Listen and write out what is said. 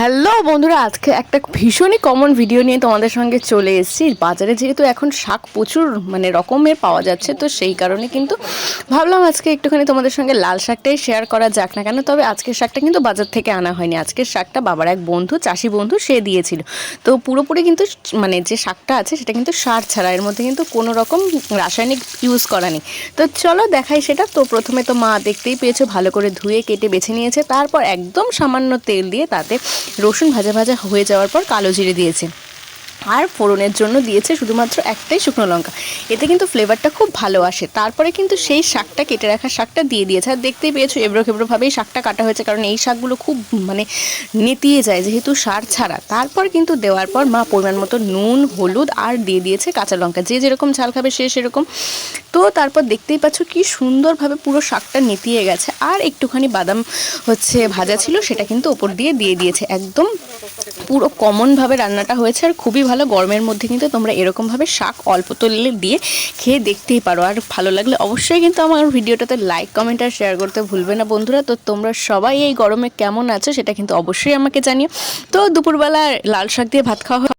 Hello বন্ধুরা, আজকে একটা ভীষণই কমন ভিডিও নিয়ে তোমাদের সঙ্গে চলে এসেছি। বাজারে যেহেতু এখন শাক প্রচুর মানে রকমের পাওয়া যাচ্ছে, তো সেই কারণে কিন্তু ভাবলাম আজকে একটুখানি তোমাদের সঙ্গে লাল শাকটাই শেয়ার করা যাক না কেন। তবে আজকের শাকটা কিন্তু বাজার থেকে আনা হয়নি। আজকের শাকটা বাবার এক বন্ধু, চাষি বন্ধু, সে দিয়েছিল। তো পুরোপুরি কিন্তু মানে যে শাকটা আছে, সেটা কিন্তু সার ছাড়া। এর মধ্যে কিন্তু কোনো রকম রাসায়নিক ইউজ করা নেই। তো চলো দেখাই সেটা। তো প্রথমে তো মা দেখতেই পেয়েছ, ভালো করে ধুয়ে, কেটে, বেছে নিয়েছে। তারপর একদম সামান্য তেল দিয়ে তাতে রসুন ভাজা ভাজা হয়ে যাওয়ার পর কালো জিরে দিয়েছে। আর ফোড়নের জন্য দিয়েছে শুধুমাত্র একটাই শুকনো লঙ্কা। এতে কিন্তু ফ্লেভারটা খুব ভালো আসে। তারপরে কিন্তু সেই শাকটা, কেটে রাখা শাকটা দিয়ে দিয়েছে। আর দেখতেই পেয়েছ, এবড়ো খেবড়োভাবেই শাকটা কাটা হয়েছে, কারণ এই শাকগুলো খুব মানে নেতিয়ে যায় যেহেতু সার ছাড়া। তারপর কিন্তু দেওয়ার পর মা পরিমাণ মতো নুন, হলুদ আর দিয়ে দিয়েছে কাঁচা লঙ্কা। যে যেরকম ঝাল খাবে সে সেরকম। তো তারপর দেখতেই পাচ্ছ কি সুন্দরভাবে পুরো শাকটা নেতিয়ে গেছে। আর একটুখানি বাদাম হচ্ছে ভাজা ছিল, সেটা কিন্তু ওপর দিয়ে দিয়ে দিয়েছে। একদম পুরো কমনভাবে রান্নাটা হয়েছে আর খুবই ভালো। গরমের মধ্যে কিন্তু তোমরা এরকমভাবে শাক অল্প তলে দিয়ে খেয়ে দেখতেই পারো। আর ভালো লাগলে অবশ্যই কিন্তু আমার ভিডিওটাতে লাইক কমেন্ট আর শেয়ার করতে ভুলবে না বন্ধুরা। তো তোমরা সবাই এই গরমে কেমন আছো সেটা কিন্তু অবশ্যই আমাকে জানিও। তো দুপুরবেলা লাল শাক দিয়ে ভাত খাওয়া